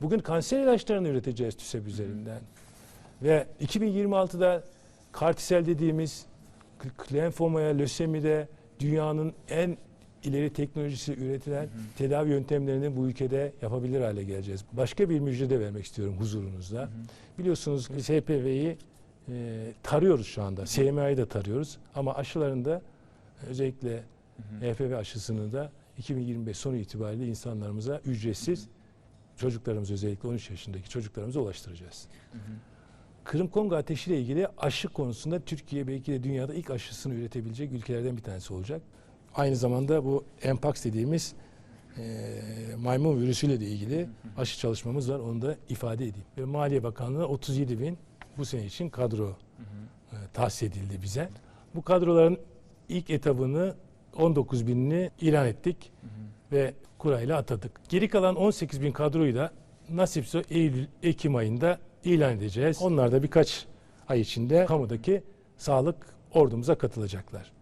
Bugün kanser ilaçlarını üreteceğiz TÜSEP üzerinden. Ve 2026'da kartisel dediğimiz lenfomaya, lösemide dünyanın en ileri teknolojisi üretilen tedavi yöntemlerini bu ülkede yapabilir hale geleceğiz. Başka bir müjde de vermek istiyorum huzurunuzda. Biliyorsunuz biz HPV'yi e, tarıyoruz şu anda. SMA'yı da tarıyoruz ama aşılarında özellikle HPV aşısını da 2025 sonu itibariyle insanlarımıza ücretsiz çocuklarımız özellikle 13 yaşındaki çocuklarımıza ulaştıracağız. Kırım Kongo ateşi ile ilgili aşı konusunda Türkiye belki de dünyada ilk aşısını üretebilecek ülkelerden bir tanesi olacak. Aynı zamanda bu Mpox dediğimiz e, maymun virüsüyle de ilgili aşı çalışmamız var. Onu da ifade edeyim. Ve Maliye Bakanlığı'na 37 bin bu sene için kadro e, tahsis edildi bize. Bu kadroların ilk etabını 19 binini ilan ettik ve kurayla atadık. Geri kalan 18 bin kadroyu da nasipse Eylül, Ekim ayında ilan edeceğiz. Onlar da birkaç ay içinde kamudaki sağlık ordumuza katılacaklar.